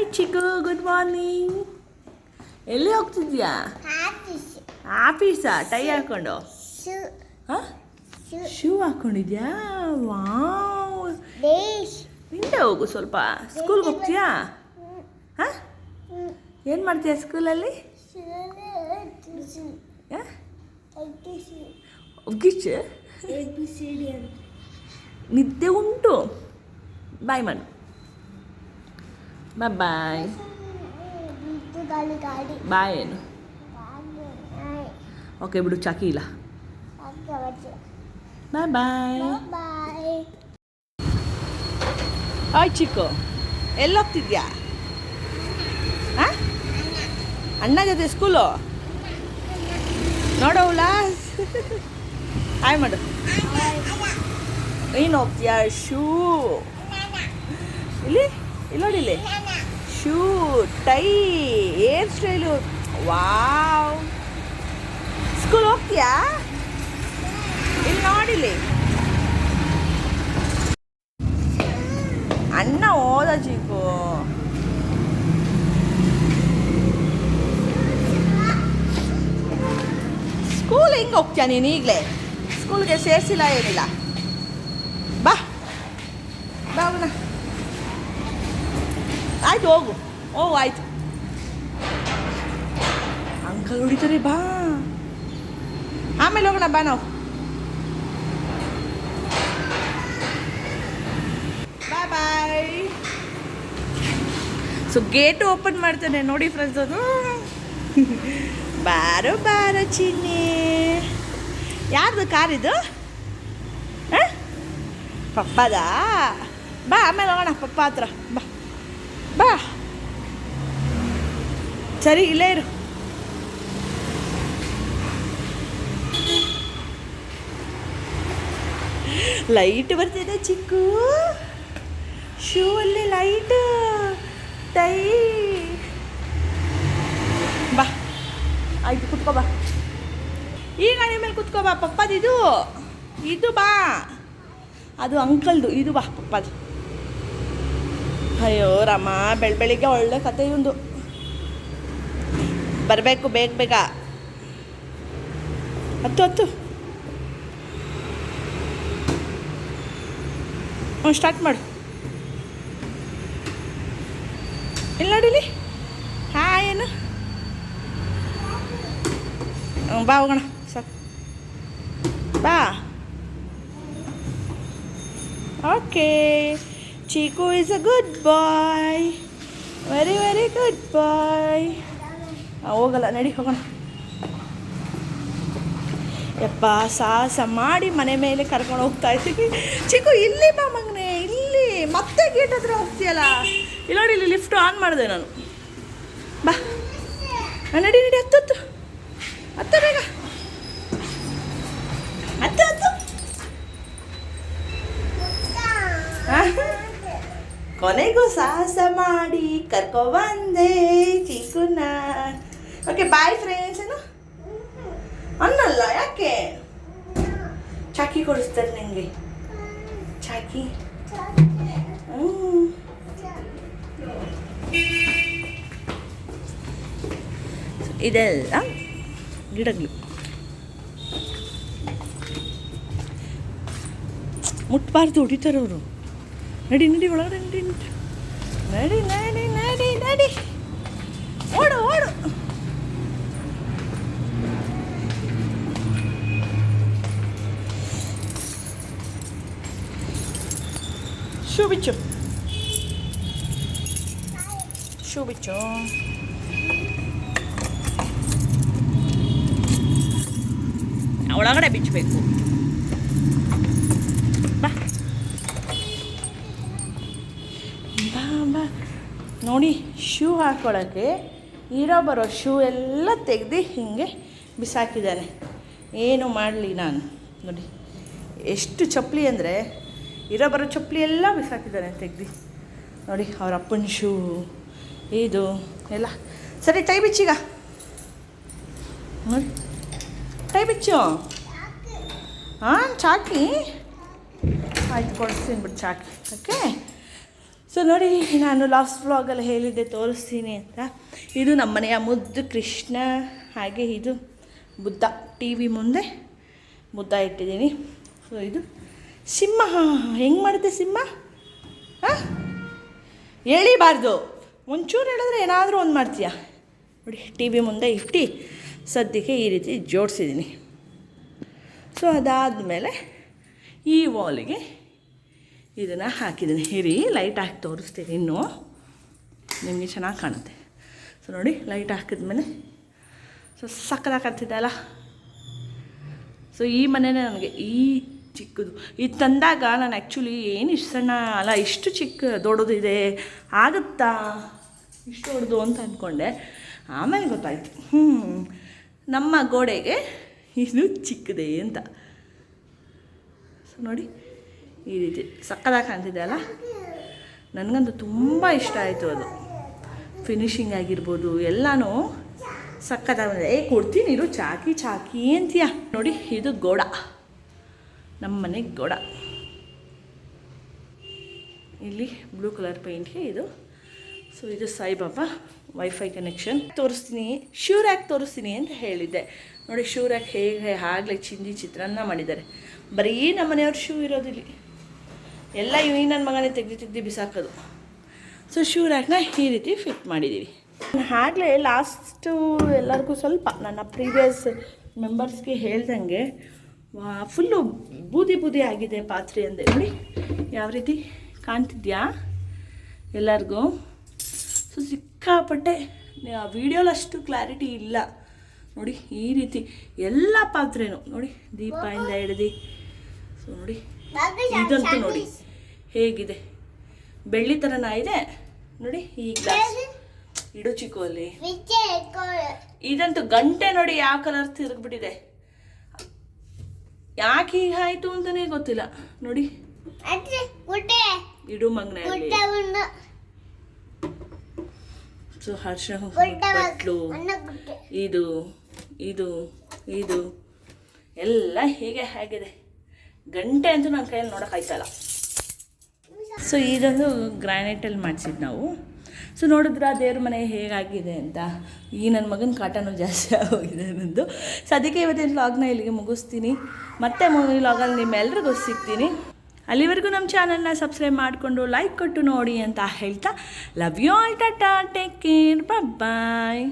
Hi ಚಿಕ್ಕು good morning ಎಲ್ಲಿ ಹೋಗ್ತಿದ್ಯಾ? ಆಫೀಸಾ tie ಹಾಕೊಂಡು. ಹಾಂ. ಶೂ ಹಾಕೊಂಡಿದ್ಯಾ? ವಾವ್. ಹಿಂದೆ ಹೋಗು ಸ್ವಲ್ಪ. ಸ್ಕೂಲ್ಗೆ ಹೋಗ್ತೀಯಾ? ಹಾಂ? ಏನು ಮಾಡ್ತೀಯಾ ಸ್ಕೂಲಲ್ಲಿ. ನಿದ್ದೆ ಉಂಟು. ಬಾಯ್ ಮಾಡು. ಬಾಯ್ ಬಾಯ್. ಬಾಯ್ ಏನು ಓಕೆ ಬಿಡು, ಚಾಕಿ ಇಲ್ಲ. Bye bye. ಹಾಯ್ ಚಿಕ್ಕು. ಎಲ್ಲಿ ಹೋಗ್ತಿದ್ಯಾ ಹಾಂ? ಅಣ್ಣ ಜೊತೆ ಸ್ಕೂಲು? ನೋಡೋ ಉಲ್ಲಾಸ್ ಹಾಯ್ ಮಾಡು. ಏನು ಹೋಗ್ತೀಯಾ, ಶೂ? ಇಲ್ಲಿ? ಇಲ್ಲಿ ನೋಡಿ ಇಲ್ಲಿ. Shoe tie hair style wow school ಹೋಗ್ತೀಯಾ? ಇಲ್ಲಿ ನೋಡಿಲಿ ಅಣ್ಣ ಓದ ಚೀಕು ಸ್ಕೂಲ್ ಹೆಂಗೆ ಹೋಗ್ತೀಯ ನೀನು ಈಗಲೇ? ಸ್ಕೂಲ್ಗೆ ಸೇರಿಸಿಲ್ಲ ಏನಿಲ್ಲ. ಬಾ. ಬಾ ಅವನ ಹೋಗು. ಓ, ಆಯ್ತು. ಅಂಕಲ್ ಹೊಡಿತಾರೆ, ಬಾ. ಆಮೇಲೆ ಹೋಗೋಣ, ಬಾ ನಾವು. Bye bye so gate open ಮಾಡ್ತಾನೆ, ನೋಡಿ ಫ್ರೆಂಡ್ಸ್ ಅದು. ಬಾರೋ ಬಾರೋ, ಚಿನ್ನಿ. ಯಾರ್ದು ಕಾರ್ ಇದು? ಪಪ್ಪದಾ? ಬಾ, ಆಮೇಲೆ ಹೋಗೋಣ, ಪಪ್ಪ ಹತ್ರ. ಬಾ. ಬಾ. ಸರಿ, ಇಲ್ಲೇ ಇರು. ಲೈಟ್ ಬರ್ತಿದೆ ಚಿಕ್ಕು. ಶೂ ಅಲ್ಲಿ ಲೈಟ್ ಟೈ. ಬಾ. ಆಯ್ತು, ಕುತ್ಕೋ ಬಾ. ಈ ಗಾಡಿ ಮೇಲೆ ಕುತ್ಕೋ ಬಾ, ಪಪ್ಪದು ಇದು. ಇದು ಬಾ. ಅದು ಅಂಕಲ್ದು, ಇದು ಬಾ, ಪಪ್ಪದು. ಅಯ್ಯೋ, ರಾಮ, ಬೆಳ, ಬೆಳಿಗ್ಗೆ ಒಳ್ಳೆ ಕತೆ ಇವಂದು. ಬರಬೇಕು, ಬೇಗ ಬೇಗ. ಹತ್ತು ಹತ್ತು. ಹ್ಞೂ ಸ್ಟಾರ್ಟ್ ಮಾಡು. ಇಲ್ಲಿ ನೋಡಿಲಿ ಹಾ ಏನು? ಹ್ಞೂ ಬಾ, ಹೋಗೋಣ. ಸಾಕು ಬಾ. Okay Cheeku is a good boy. Very very good boy ಹೋಗಲ್ಲ, ನಡಿ, ಹೋಗೋಣ. ಯಪ್ಪ, ಸಾಹಸ ಮಾಡಿ ಮನೆ ಮೇಲೆ ಕರ್ಕೊಂಡು ಹೋಗ್ತಾ ಇದ್ದೀವಿ. ಚಿಕ್ಕು, ಇಲ್ಲಿ ಬಾ ಮಗನೆ, ಇಲ್ಲಿ. ಮತ್ತೆ ಗೇಟ್ ಹತ್ರ ಹೋಗ್ತೀಯಲ್ಲ? ಇಲ್ಲ ನೋಡಿ, ಇಲ್ಲಿ ಲಿಫ್ಟ್ ಆನ್ ಮಾಡಿದೆ ನಾನು. ಬಾ. ನಡಿ ನಡಿ ಹತ್ತು ಹತ್ತು ಹತ್ತು ಬೇಗ ಹತ್ತು ಹತ್ತು ಆ? ಕೊನೆಗೂ ಸಾಹಸ ಮಾಡಿ ಕರ್ಕೊ ಬಂದೆ ಚಿಕ್ಕುನ ಓಕೆ ಬಾಯ್ ಫ್ರೆಂಡ್ಸ್ ಏನು? ಅನ್ನಲ್ಲ, ಯಾಕೆ? ಚಾಕಿ ಕೊಡಿಸ್ತಾರೆ ನನಗೆ ಚಾಕಿ. ಇದೆಲ್ಲ ಗಿಡಗಳು. ಮುಟ್ಬಾರ್ದು, ಹೊಡಿತಾರೆ ಅವರು. ನಡಿ ನಡಿ, ಒಳಗಡೆ ನಡಿ ನಡಿ. ನಡಿ ನಡಿ ನಡಿ ನಡಿ ಓಡು ಓಡು ಶೂ ಬಿಚ್ಚು ಶೂ ಬಿಚ್ಚು ಒಳಗಡೆ ಬಿಚ್ಚಬೇಕು ನೋಡಿ ಶೂ ಹಾಕೊಳ್ಳೋಕ್ಕೆ ಇರೋ ಬರೋ ಶೂ ಎಲ್ಲ ತೆಗೆದು ಹೀಗೆ ಬಿಸಾಕಿದ್ದಾನೆ ಏನು ಮಾಡಲಿ ನಾನು? ನೋಡಿ, ಎಷ್ಟು ಚಪ್ಪಲಿ ಅಂದರೆ ಇರೋ ಬರೋ ಚಪ್ಪಲಿ ಎಲ್ಲ ಬಿಸಾಕಿದ್ದಾನೆ ತೆಗ್ದು. ನೋಡಿ, ಅವ್ರ ಅಪ್ಪನ ಶೂ, ಇದು ಎಲ್ಲ. ಸರಿ, ಟೈ ಬಿಚ್ಚೀಗ ನೋಡಿ, ಟೈ ಬಿಚ್ಚು. ಹಾಂ ಚಾಕಿ? ಆಯ್ತು, ಕೊಡಿಸ್ತೀನಿ ಬಿಡಿ ಚಾಕಿ. ಓಕೆ? ಸೊ ನೋಡಿ, ನಾನು ಲಾಸ್ಟ್ ವ್ಲಾಗಲ್ಲಿ ಹೇಳಿದ್ದೆ, ತೋರಿಸ್ತೀನಿ ಅಂತ. ಇದು ನಮ್ಮನೆಯ ಮುದ್ದು ಕೃಷ್ಣ, ಹಾಗೆ ಇದು ಬುದ್ಧ ಟಿ ವಿ ಮುಂದೆ ಬುದ್ಧ ಇಟ್ಟಿದ್ದೀನಿ. ಸೊ ಇದು ಸಿಂಹ. ಹೆಂಗೆ ಮಾಡುತ್ತೆ ಸಿಂಹ? ಹಾಂ? ಹೇಳಿಬಾರ್ದು ಒಂಚೂರು ಹೇಳಿದ್ರೆ ಏನಾದರೂ ಒಂದು ಮಾಡ್ತೀಯಾ. ನೋಡಿ ಟಿ ವಿ ಮುಂದೆ ಇಟ್ಟು ಸದ್ಯಕ್ಕೆ ಈ ರೀತಿ ಜೋಡಿಸಿದ್ದೀನಿ. ಸೊ ಅದಾದಮೇಲೆ ಈ ವಾಲಿಗೆ ಇದನ್ನು ಹಾಕಿದ್ದೀನಿ ಹಿರಿ ಲೈಟ್ ಹಾಕಿ ತೋರಿಸ್ತೀನಿ ಇನ್ನೂ. ನಿಮಗೆ ಚೆನ್ನಾಗಿ ಕಾಣುತ್ತೆ. ಸೊ ನೋಡಿ ಲೈಟ್ ಹಾಕಿದ್ಮೇಲೆ ಸೊ ಸಕ್ಕದಾಗಿ ಕಾಣ್ತಿದೆ ಅಲ್ಲ? ಸೊ ಈ ಮನೆನೇ ನನಗೆ, ಈ ಚಿಕ್ಕದು. ಇದು ತಂದಾಗ ನಾನು ಆ್ಯಕ್ಚುಲಿ ಏನು ಇಷ್ಟು ಸಣ್ಣ ಅಲ್ಲ, ಇಷ್ಟು ಚಿಕ್ಕ ದೊಡ್ಡದಿದೆ. ಆಗುತ್ತಾ? ಇಷ್ಟು ದೊಡ್ಡದು ಅಂತ ಅಂದ್ಕೊಂಡೆ ಆಮೇಲೆ ಗೊತ್ತಾಯ್ತು. ಹ್ಞೂ ನಮ್ಮ ಗೋಡೆಗೆ ಇದು ಚಿಕ್ಕದೇ ಅಂತ. ಸೊ ನೋಡಿ ಈ ರೀತಿ ಸಕ್ಕದಾಗಿ ಕಾಣ್ತಿದೆ ಅಲ್ಲ? ನನಗಂತೂ ತುಂಬ ಇಷ್ಟ ಆಯಿತು ಅದು. ಫಿನಿಶಿಂಗ್ ಆಗಿರ್ಬೋದು, ಎಲ್ಲನೂ ಸಕ್ಕತ್ತಾಗಿ ಏ, ಕೊಡ್ತೀನಿ ಇರು, ಚಾಕಿ ಚಾಕಿ ಅಂತೀಯ. ನೋಡಿ, ಇದು ಗೋಡ. ನಮ್ಮ ಮನೆ ಗೋಡ. ಇಲ್ಲಿ ಬ್ಲೂ ಕಲರ್ ಪೇಂಟ್ಗೆ ಇದು. ಸೊ ಇದು ಸಾಯಿಬಾಬಾ ವೈಫೈ ಕನೆಕ್ಷನ್ ತೋರಿಸ್ತೀನಿ ಶಿವರ್ಯಾಕ್ ತೋರಿಸ್ತೀನಿ ಅಂತ ಹೇಳಿದ್ದೆ. ನೋಡಿ ಶಿವರ್ಯಾಕ್ ಹೇಗೆ, ಆಗಲೇ ಚಿಂದಿ ಚಿತ್ರಾನ್ನ ಮಾಡಿದ್ದಾರೆ. ಬರೀ ನಮ್ಮ ಮನೆಯವ್ರ ಶೂ ಇರೋದಿಲ್ಲಿ. ಎಲ್ಲ ಇವ್ ನನ್ನ ಮಗನೇ ತೆಗ್ದು ತೆಗ್ದು ಬಿಸಾಕೋದು. ಸೊ ಶಿವರ್ಯಾಕ್ನ ಈ ರೀತಿ ಫಿಟ್ ಮಾಡಿದ್ದೀವಿ ಆಗಲೇ ಲಾಸ್ಟು ಎಲ್ಲರಿಗೂ ಸ್ವಲ್ಪ ನನ್ನ ಪ್ರೀವಿಯಸ್ ಮೆಂಬರ್ಸ್ಗೆ ಹೇಳ್ದಂಗೆ ಫುಲ್ಲು ಬೂದಿ ಬೂದಿ ಆಗಿದೆ ಪಾತ್ರೆ ಅಂದೆ ನೋಡಿ ಯಾವ ರೀತಿ ಕಾಣ್ತಿದ್ಯಾ ಎಲ್ಲರಿಗೂ? ಸೊ ಸಿಕ್ಕಾಪಟ್ಟೆ ವೀಡಿಯೋಲಿ ಅಷ್ಟು ಕ್ಲಾರಿಟಿ ಇಲ್ಲ. ನೋಡಿ, ಈ ರೀತಿ ಎಲ್ಲ ಪಾತ್ರೆನೂ, ನೋಡಿ ದೀಪದಿಂದ ಹಿಡ್ದು. ಸೊ ನೋಡಿ ಇದಂತೂ ನೋಡಿ. ಹೇಗಿದೆ? ಬೆಳ್ಳಿ ಥರನ ಇದೆ. ನೋಡಿ ಈ ಗ್ಲಾಸ್ ಇಡು ಚಿಕ್ಕು ಅಲ್ಲಿ. ಇದಂತೂ ಗಂಟೆ ನೋಡಿ ಯಾವ ಕಲರ್ ತಿರುಗ್ಬಿಟ್ಟಿದೆ. ಯಾಕೆ ಈಗ ಆಯ್ತು ಅಂತಾನೆ ಗೊತ್ತಿಲ್ಲ. ನೋಡಿ. ಇಡು ಮಗ್ನ ಸೊ ಹರ್ಷ ಬಟ್ಲು. ಇದು ಇದು ಇದು. ಎಲ್ಲ ಹೇಗೆ ಹೇಗಿದೆ ಗಂಟೆ ಅಂತೂ ನನ್ನ ಕೈಯಲ್ಲಿ ನೋಡೋಕ್ಕಾಯ್ತಲ್ಲ ಸೊ ಇದೊಂದು ಗ್ರಾನೈಟಲ್ಲಿ ಮಾಡಿಸಿದ್ದು ನಾವು. ಸೊ ನೋಡಿದ್ರ ದೇವ್ರ ಮನೆ ಹೇಗಾಗಿದೆ ಅಂತ? ಈ ನನ್ನ ಮಗನ ಕಾಟನೂ ಜಾಸ್ತಿ ಆಗೋಗಿದೆ ನಂದು. ಸೊ ಅದಕ್ಕೆ ಇವತ್ತಿನ ಲಾಗ್ನ ಇಲ್ಲಿಗೆ ಮುಗಿಸ್ತೀನಿ. ಮತ್ತೆ ಮುಂದಿನ ವ್ಲಾಗಲ್ಲಿ ನಿಮ್ಮೆಲ್ರಿಗೂ ಸಿಗ್ತೀನಿ. ಅಲ್ಲಿವರೆಗೂ ನಮ್ಮ ಚಾನಲ್ನ ಸಬ್ಸ್ಕ್ರೈಬ್ ಮಾಡಿಕೊಂಡು ಲೈಕ್ ಕೊಟ್ಟು ನೋಡಿ ಅಂತ ಹೇಳ್ತಾ love you all tata take care bye